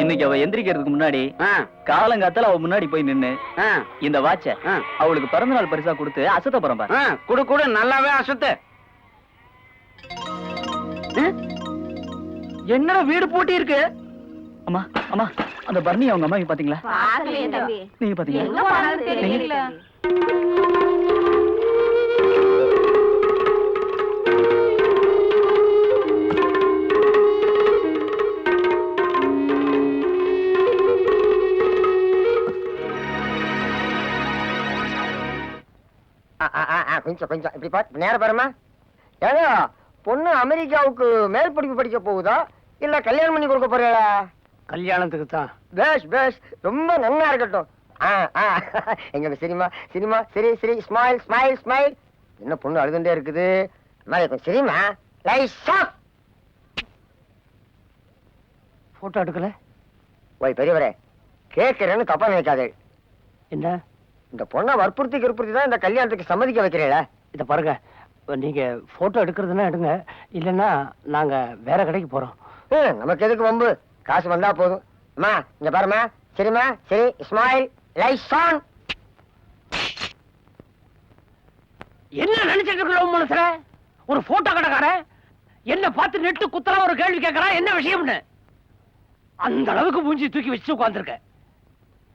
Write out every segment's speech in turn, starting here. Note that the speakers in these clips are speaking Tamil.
இன்னைக்கு அவ எந்திரிக்கிறதுக்கு முன்னாடி காலங்காத்தால அவ முன்னாடி போய் நின்னு இந்த வாட்ச. அவளுக்கு பிறந்த நாள் பரிசா கொடுத்து அசத்த போறேன் பாரு. குடு குடு நல்லாவே அசத்து. என்னடா வீடு பூட்டி இருக்கு? அம்மா அம்மா அந்த பர்னி அவங்க அம்மா பாத்தீங்களா? நீங்க பாத்தீங்களா? கொஞ்சம் கொஞ்சம். இப்படி பாத்து நேரம் பாருமா ஏங்க பொண்ணு அமெரிக்காவுக்கு மேல் படிப்பு படிக்க போகுதா? இல்ல கல்யாணம் பண்ணி கொடுக்க போறீங்களா? கல்யாணத்துக்கு தான். பேஷ் பேஷ். ரொம்ப நன்னா இருக்கட்டும். ஆ ஆ. எங்க சினிமா சினிமா சரி சரி. Smile smile smile. என்ன பொண்ணு அழுதுண்டே இருக்குது. அம்மா, கொஞ்சம் சிரிமா ஷாப் போட்டோ எடுக்கல? ஓய் பெரியவரே. கேட்கிறேன்னு தப்பா நினைக்காதே. என்ன? இந்த பொண்ணை வற்புறுத்தி கிற்புறுத்தி தான் இந்த கல்யாணத்துக்கு சம்மதிக்க வைக்கிறீங்களா இத பாருங்க. நீங்க போட்டோ எடுக்கிறதுனா எடுங்க. இல்லைன்னா நாங்க வேற கடைக்கு போறோம். ஹம், நமக்கு எதுக்கு வம்பு? காசு வந்தா போதும். அம்மா இங்க பாருமா சரிம்மா? சரி ஸ்மைல் லைட் ஆன் என்ன நினைச்சிட்டு இருக்கிற உன் மனசுல? ஒரு போட்டோ கடைக்காரன் என்ன பார்த்து நெட்டு குத்தலாம் ஒரு கேள்வி கேட்கறான் என்ன விஷயம்னு? அந்த அளவுக்கு மூஞ்சி தூக்கி வச்சு உட்கார்ந்திருக்க.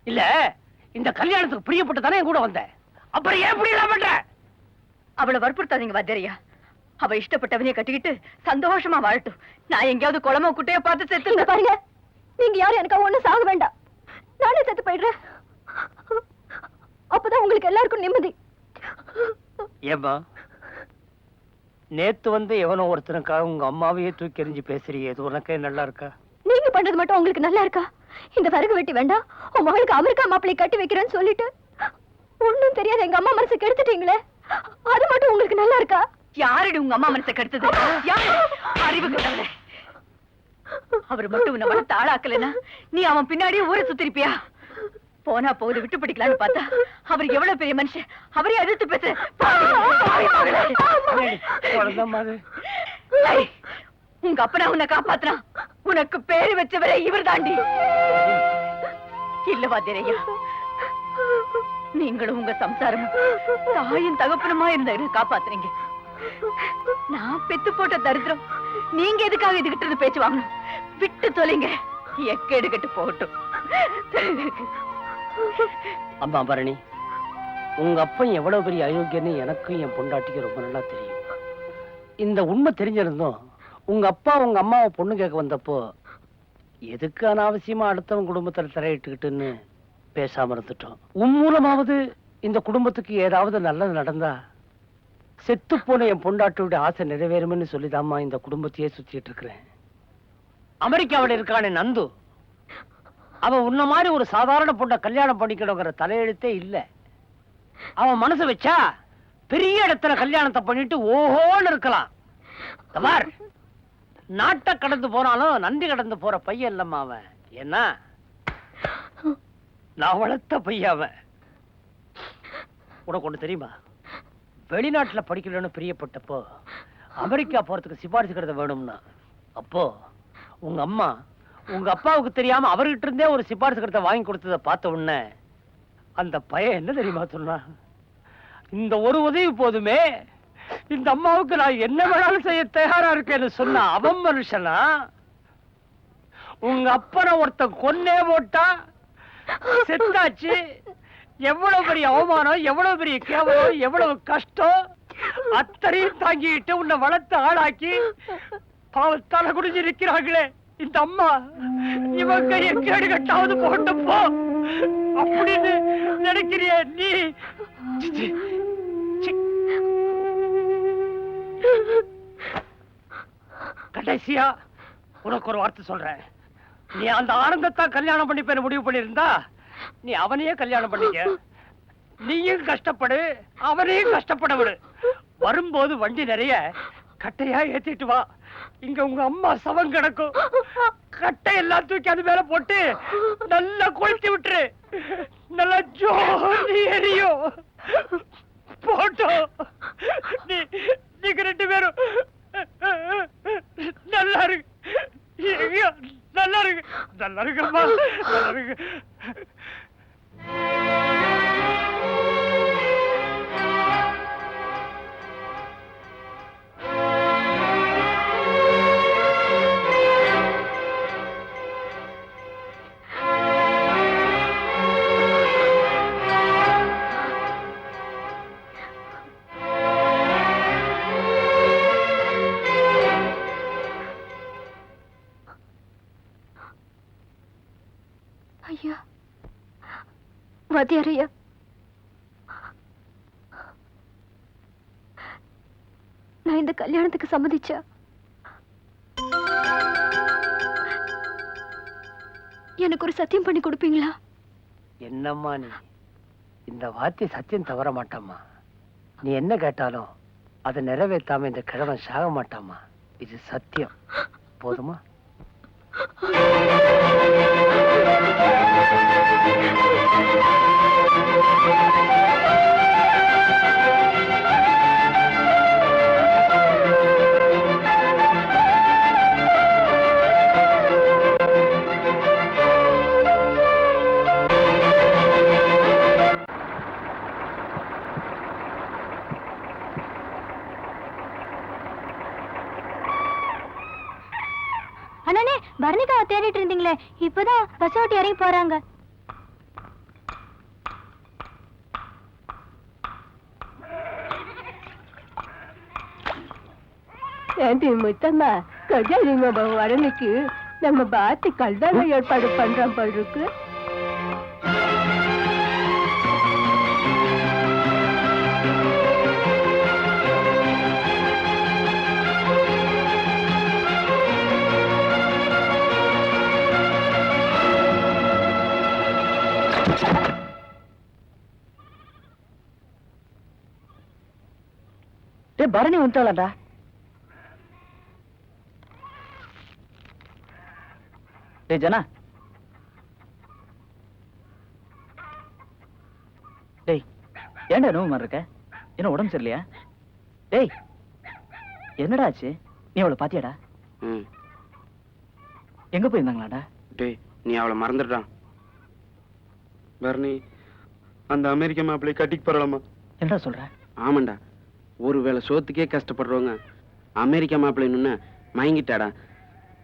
இல்ல இந்த கல்யாணத்துக்கு பிரியப்பட்டு தானே கூட வந்த? அப்புறம் ஏன் இப்படி எல்லாம் பண்ற அவளை வற்புறுத்தாதீங்க வத்தரையா அவ இஷ்டப்பட்டவனைய கட்டிக்கிட்டு சந்தோஷமா வாழட்டும். நான் எங்கேயாவது குளமோ குட்டைய பார்த்து செத்து பாருங்க. நீங்க யாரும் எனக்கு ஒண்ணு சாக வேண்டாம். நானே செத்து போயிடுறேன். அப்பதான் உங்களுக்கு எல்லாருக்கும் நிம்மதி. ஏம்மா நேத்து வந்து எவனோ ஒருத்தனுக்காக உங்க அம்மாவையே தூக்கி எறிஞ்சு பேசுறியே. இது உனக்கே நல்லா இருக்கா? நீங்க பண்றது மட்டும் உங்களுக்கு நல்லா இருக்கா? இந்த விறகு வெட்டி வேண்டாம் உன் மகளுக்கு அமெரிக்கா மாப்பிள்ளை கட்டி வைக்கிறேன்னு சொல்லிட்டு? ஒண்ணும் தெரியாத எங்க அம்மா மனசை கெடுத்துட்டீங்களே? அது மட்டும் உங்களுக்கு நல்லா இருக்கா? யாரடி உங்க அம்மா மனசை கெடுத்தது? யாரு? அறிவு கெட்டவளே அவர் மட்டும் உன்னை வளர்த்து ஆளாக்கலனா நீ அவன் பின்னாடியே ஊரை சுத்திருப்பியா? போனா போகுது விட்டு பிடிக்கலான்னு பார்த்தா அவர் எவ்வளவு பெரிய மனுஷன்? அவரே எதிர்த்து பேச. உங்க அப்பனா உன்னை காப்பாத்துறான் உனக்கு பேரு வச்சவரே இவர் தாண்டி இல்ல திரையா? நீங்களும் உங்க சம்சாரம். தாயின் தகப்பனமா இருந்த காப்பாத்துறீங்க. நான் பெத்து போட்ட தரித்திரம் நீங்க எதுக்காக இதுகிட்ட இருந்து பேச்சு வாங்கணும்? விட்டு தொலைங்க. எக்கெடுக்கிட்டு போட்டும் போகட்டும். அம்மா பரணி உங்க அப்பன் எவ்வளவு பெரிய அயோக்கியன்னு எனக்கும் என் பொண்டாட்டிக்கு ரொம்ப நல்லா தெரியும். இந்த உண்மை தெரிஞ்சிருந்தோம் உங்க அப்பா உங்க அம்மாவை பொண்ணு கேட்க வந்தப்போ எதுக்கு அனாவசியமா அடுத்தவன் குடும்பத்துல திரையிட்டுக்கிட்டுன்னு பேசாம இருந்துட்டோம். உன் மூலமாவது இந்த குடும்பத்துக்கு ஏதாவது நல்லது நடந்தா செத்து போன என் பொண்டாட்டியோட ஆசை நிறைவேறும்னு சொல்லிதாம்மா இந்த குடும்பத்தையே சுத்திட்டு இருக்கிறேன். அமெரிக்காவில் இருக்கானே நந்து. அவன் உன்ன மாதிரி ஒரு சாதாரண பொண்ணை கல்யாணம் பண்ணிக்கணுங்கிற தலையெழுத்தே இல்ல. அவன் மனசு வச்சா பெரிய இடத்துல கல்யாணத்தை பண்ணிட்டு ஓஹோன்னு இருக்கலாம். நாட்டை கடந்து போனாலும் நன்றி கடந்து போற பையன் இல்லம்மா அவன். என்ன நான் வளர்த்த பையன் அவன். உனக்கு ஒண்ணு தெரியுமா? வெளிநாட்டுல படிக்கலன்னு பிரியப்பட்டப்போ அமெரிக்கா போறதுக்கு சிபாரிசு கடிதம் வேணும்னா அப்போ உங்க அம்மா உங்க அப்பாவுக்கு தெரியாம அவர்கிட்ட இருந்தே ஒரு சிபாரிசு கடிதம் வாங்கி கொடுத்ததை பார்த்த உடனே அந்த பையன் என்ன தெரியுமா சொன்னா இந்த ஒரு உதவி போதுமே இந்த அம்மாவுக்கு நான் என்ன வேணாலும் செய்ய தயாரா இருக்கேன்னு சொன்ன அவன் மனுஷனா? உங்க அப்பனை ஒருத்தன் கொன்னே போட்டா செத்தாச்சு. எவ்வளவு பெரிய அவமானம் எவ்வளவு பெரிய கேவலம் எவ்வளவு கஷ்டம். அத்தனையும் தாங்கிட்டு உன்னை வளர்த்து ஆளாக்கி பாவத்தால குடிஞ்சு நிக்கிறாங்களே இந்த அம்மா. இவங்க எக்கேடு கட்டாவது போட்டு போ. அப்படின்னு நினைக்கிறிய நீ? கடைசியா உனக்கு ஒரு வார்த்தை சொல்றேன். நீ அந்த ஆனந்தத்தை கல்யாணம் பண்ணிப்பேன் முடிவு பண்ணியிருந்தா நீ அவனையே கல்யாணம் பண்ணிக்க. நீயும் கஷ்டப்படு அவனையும் கஷ்டப்பட விடு. வரும்போது வண்டி நிறைய கட்டையா ஏத்திட்டு வா. இங்க உங்க அம்மா சவம் கிடக்கும். கட்டை எல்லாம் தூக்கி அது மேல போட்டு நல்லா கொளுத்தி விட்டுரு. நல்லா ஜோதி எரியும். போட்டோ நீ நீங்க ரெண்டு பேரும் நல்லா இருக்கு. நல்லா இருக்கு. நல்லா இருக்குமா நல்லா இருக்கு. வாத்தியார் ஐயா நான் இந்த கல்யாணத்துக்கு சம்மதிச்சா? எனக்கு ஒரு சத்தியம் பண்ணி கொடுப்பீங்களா? என்னம்மா நீ? இந்த வார்த்தை சத்தியம் தவற மாட்டாமா நீ என்ன கேட்டாலும் அதை நிறைவேற்றாம இந்த கிழவன் சாக மாட்டாமா இது சத்தியம். போதுமா? அண்ணனே பரணிகாவை தேடிட்டு இருந்தீங்களே. இப்பதான் பஸ் ஓட்டி இறங்கி போறாங்க. ஏண்டி முத்தம்மா? கஜாரி வரனுக்கு நம்ம பாத்தி கல்யாணம் ஏற்பாடு பண்றோம் போல் இருக்கு. பரணி வந்துட்டாளாடா. டேய் ஜனா. டேய் ஏன்டா நோவு மாதிரி இருக்க என்ன உடம்பு சரியில்லையா? டேய் என்னடா ஆச்சு நீ அவளை பாத்தியாடா? ம். எங்க போயிருந்தாங்களாடா? டேய் நீ அவளை மறந்துடுறான் பரணி அந்த அமெரிக்க மாப்பிள்ளை கட்டிக்கு போறலாமா? என்னடா சொல்ற? ஆமாண்டா. ஒருவேளை சோத்துக்கே கஷ்டப்படுறவங்க அமெரிக்க மாப்பிள்ளைன்னு மயங்கிட்டாடா.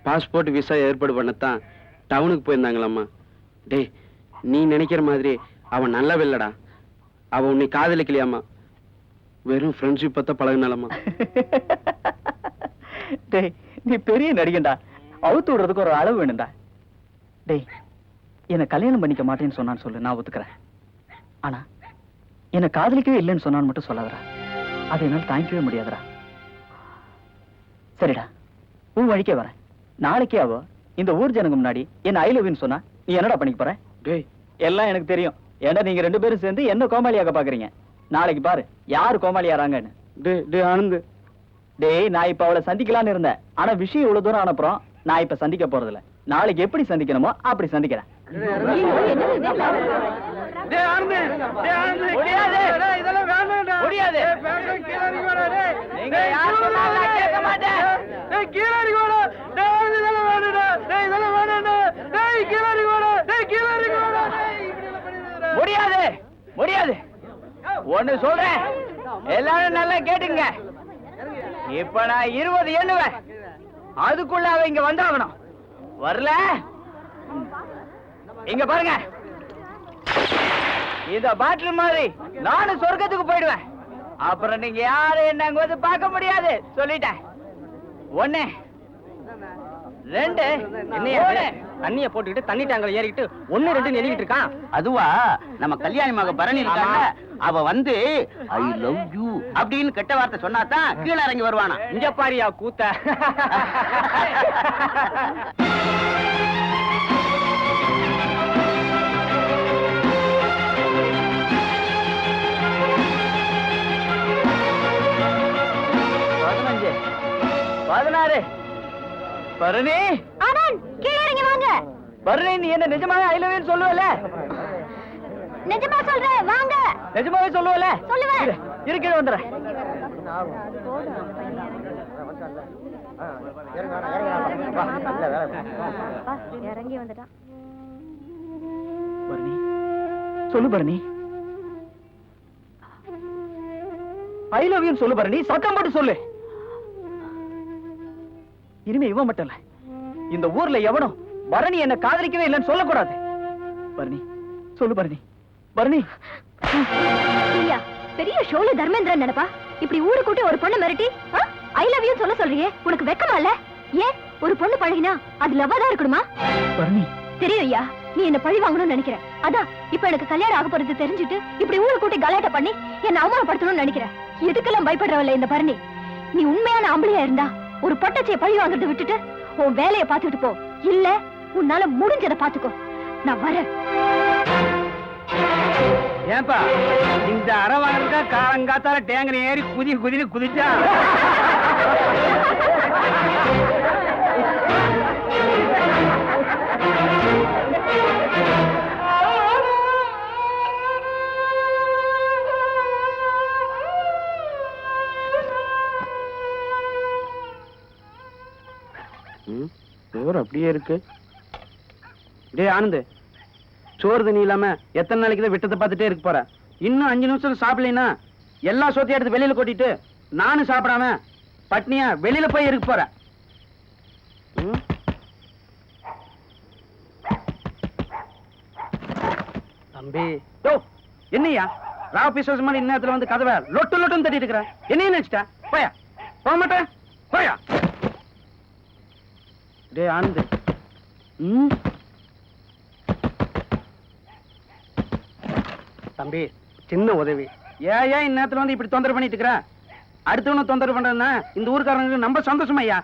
பாஸ்போர்ட் விசா ஏற்பாடு பண்ணத்தான் டவுனுக்கு போயிருந்தாங்களாம்மா. டேய் நீ நினைக்கிற மாதிரி அவன் நல்லவில்லடா அவன் உன்னை காதலிக்கலையாம்மா. வெறும் ஃப்ரெண்ட்ஷிப் பத்த பழகினாலம்மா. டேய் நீ பெரிய நடிகன்டா. அவுத்து விடுறதுக்கு ஒரு அளவு வேணும்டா. டேய் என்னை கல்யாணம் பண்ணிக்க மாட்டேன்னு சொன்னான்னு சொல்லு நான் ஒத்துக்கிறேன். ஆனா என்னை காதலிக்கவே இல்லைன்னு சொன்னான்னு மட்டும் சொல்லாதரா அதை என்னால் தாங்கிக்கவே முடியாதுடா. சரிடா உன் வழிக்கே வரேன். நாளைக்கே அவ இந்த ஊர் ஜனங்க முன்னாடி என்ன ஐ லவ்னு சொன்னா நீ என்னடா பண்ணிக்க போற? டேய். எல்லாம் எனக்கு தெரியும். ஏன்னா நீங்க ரெண்டு பேரும் சேர்ந்து என்ன கோமாளியாக பாக்குறீங்க? நாளைக்கு பாரு யாரு கோமாளியாராங்கன்னு. டேய் டேய் ஆனந்து. டேய் நான் இப்ப அவளை சந்திக்கலாம்னு இருந்தேன். ஆனா விஷயம் இவ்வளவு தூரம் அனுப்புறோம் நான் இப்ப சந்திக்க போறது இல்ல நாளைக்கு எப்படி சந்திக்கணுமோ அப்படி சந்திக்கிறேன். முடியாது. முடியாது. யார். முடியாது முடியாது. ஒண்ணு சொல்றேன். எல்லாரும் நல்லா கேட்டுங்க. இப்ப நான் இருபது எண்ணுவேன். அதுக்குள்ள அவ இங்க வந்தாகணும் வரல? இங்க பாருங்க. இந்த பாட்டில் மாதிரி நானும் சொர்க்கத்துக்கு போயிடுவேன். அப்புறம் நீங்க யாரும் என்ன அங்க வந்து பார்க்க முடியாது. சொல்லிட்டேன். ஒண்ணு ரெண்டு. தண்ணிய போட்டுக்கிட்டு தண்ணி டேங்கல ஏறிக்கிட்டு ஒண்ணு ரெண்டு எழுதிட்டு இருக்கான். அதுவா? நம்ம கல்யாணி மக பரணி இருக்காங்க அவ வந்து ஐ லவ் யூ அப்படின்னு கெட்ட வார்த்தை சொன்னா தான் கீழே இறங்கி வருவானா? இங்க பாரியா கூத்த. பதினாறு. பரணி. ஆனந்த் பரணி நீ என்ன நிஜமாக ஐ லவ் சொல்லுவல நிஜமா சொல்றேன் வாங்க. நிஜமாவே சொல்லுவல சொல்லுவேன். இரு கீழே வந்துடுறேன். இறங்கி வந்துட்டான் பரணி சொல்லு பரணி. ஐ லவ் யூ சொல்லு பரணி சத்தம் போட்டு சொல்லு. இனிமே இவன் மட்டும் இல்ல இந்த ஊர்ல எவனும் பரணி என்ன காதலிக்கவே இல்லைன்னு சொல்லக்கூடாது. பரணி சொல்லு பரணி. பரணி. பெரிய ஷோல தர்மேந்திரன் நினைப்பா? இப்படி ஊரு கூட்டி ஒரு பொண்ணு மிரட்டி ஐ லவ் யூ சொல்ல சொல்றியே உனக்கு வெக்கமா இல்ல? ஏன்? ஒரு பொண்ணு பழகினா அது லவ்வா தான் இருக்கணுமா? பரணி. தெரியும் ஐயா நீ என்ன பழி வாங்கணும்னு நினைக்கிற அதான் இப்ப எனக்கு கல்யாணம் ஆக போறது தெரிஞ்சுட்டு இப்படி ஊரு கூட்டி கலாட்டா பண்ணி என்ன அவமானப்படுத்தணும்னு நினைக்கிற எதுக்கெல்லாம் பயப்படுறவல்ல இந்த பரணி? நீ உண்மையான ஆம்பளையா இருந்தா ஒரு பொட்டச்சியை பழி வாங்குறதை விட்டுட்டு உன் வேலையை பார்த்துட்டு போ. இல்ல உன்னால முடிஞ்சதை பாத்துக்கோ. நான் வரேன். ஏன்பா இந்த அரவாங்க காலங்காத்தால டேங்கனை ஏறி குதி குதின்னு குதிச்சா? அப்படியே இருக்கு. டேய் ஆனந்த். சோறு தண்ணி இல்லாம எத்தனை நாளைக்கு தான் விட்டத்தை பார்த்துட்டே இருக்க போற? இன்னும் அஞ்சு நிமிஷம் சாப்பிடலைன்னா எல்லா சோத்தையும் எடுத்து வெளியில கொட்டிட்டு நானும் சாப்பிடாம பட்னியா வெளியில போய் இருக்க போறேன் தம்பி. யோ என்னையா? ராவ பிசாசு மாதிரி வந்து கதவை லொட்டு லொட்டுன்னு தட்டிட்டு இருக்கிற? என்னையும் நினைச்சிட்ட? போயா. போக மாட்டேன். போயா. டேய் ஆனந்த். ம்? தம்பி சின்ன உதவி. ஏன் ஏன் இந்நேரத்துல வந்து இப்படி தொந்தரவு பண்ணிட்டு இருக்கிற? அடுத்தவன தொந்தரவு பண்றதுன்னா இந்த ஊருக்காரங்களுக்கு நம்ம சந்தோஷம் ஐயா?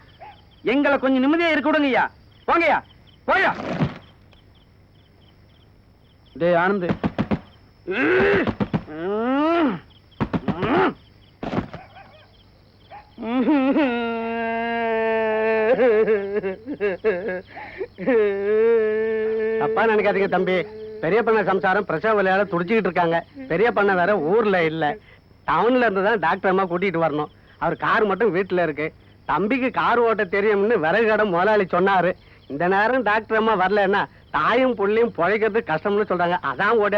எங்களை கொஞ்சம் நிம்மதியா இருக்க விடுங்க ஐயா போங்கய்யா. போயா டேய் ஆனந்த். தப்பா நினைக்காதீங்க தம்பி. பெரிய பண்ண சம்சாரம் பிரசவ வழியால துடிச்சுக்கிட்டு இருக்காங்க. பெரிய பண்ண வேற ஊர்ல இல்ல. டவுன்ல இருந்து தான் டாக்டர் அம்மா கூட்டிட்டு வரணும். அவர் கார் மட்டும் வீட்டுல இருக்கு. தம்பிக்கு கார் ஓட்ட தெரியும்னு விறகு கடை முதலாளி சொன்னாரு. இந்த நேரம் டாக்டர் அம்மா வரலன்னா தாயும் புள்ளையும் பிழைக்கிறது கஷ்டம்னு சொல்றாங்க. அதான் ஓட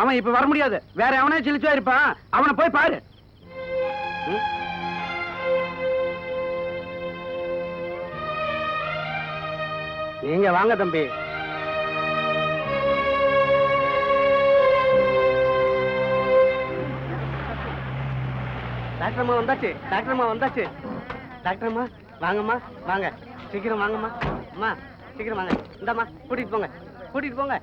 அவன் இப்ப வர முடியாது. வேற எவனே சிலிச்சா இருப்பான்? அவனை போய் பாரு. நீங்க வாங்க தம்பி. டாக்டர் அம்மா வந்தாச்சு. டாக்டர் அம்மா வந்தாச்சு. டாக்டர் அம்மா வாங்கம்மா வாங்க. சீக்கிரம் வாங்கம்மா. அம்மா சீக்கிரம் வாங்க. இந்தாம்மா கூட்டிட்டு போங்க. கூட்டிட்டு போங்க.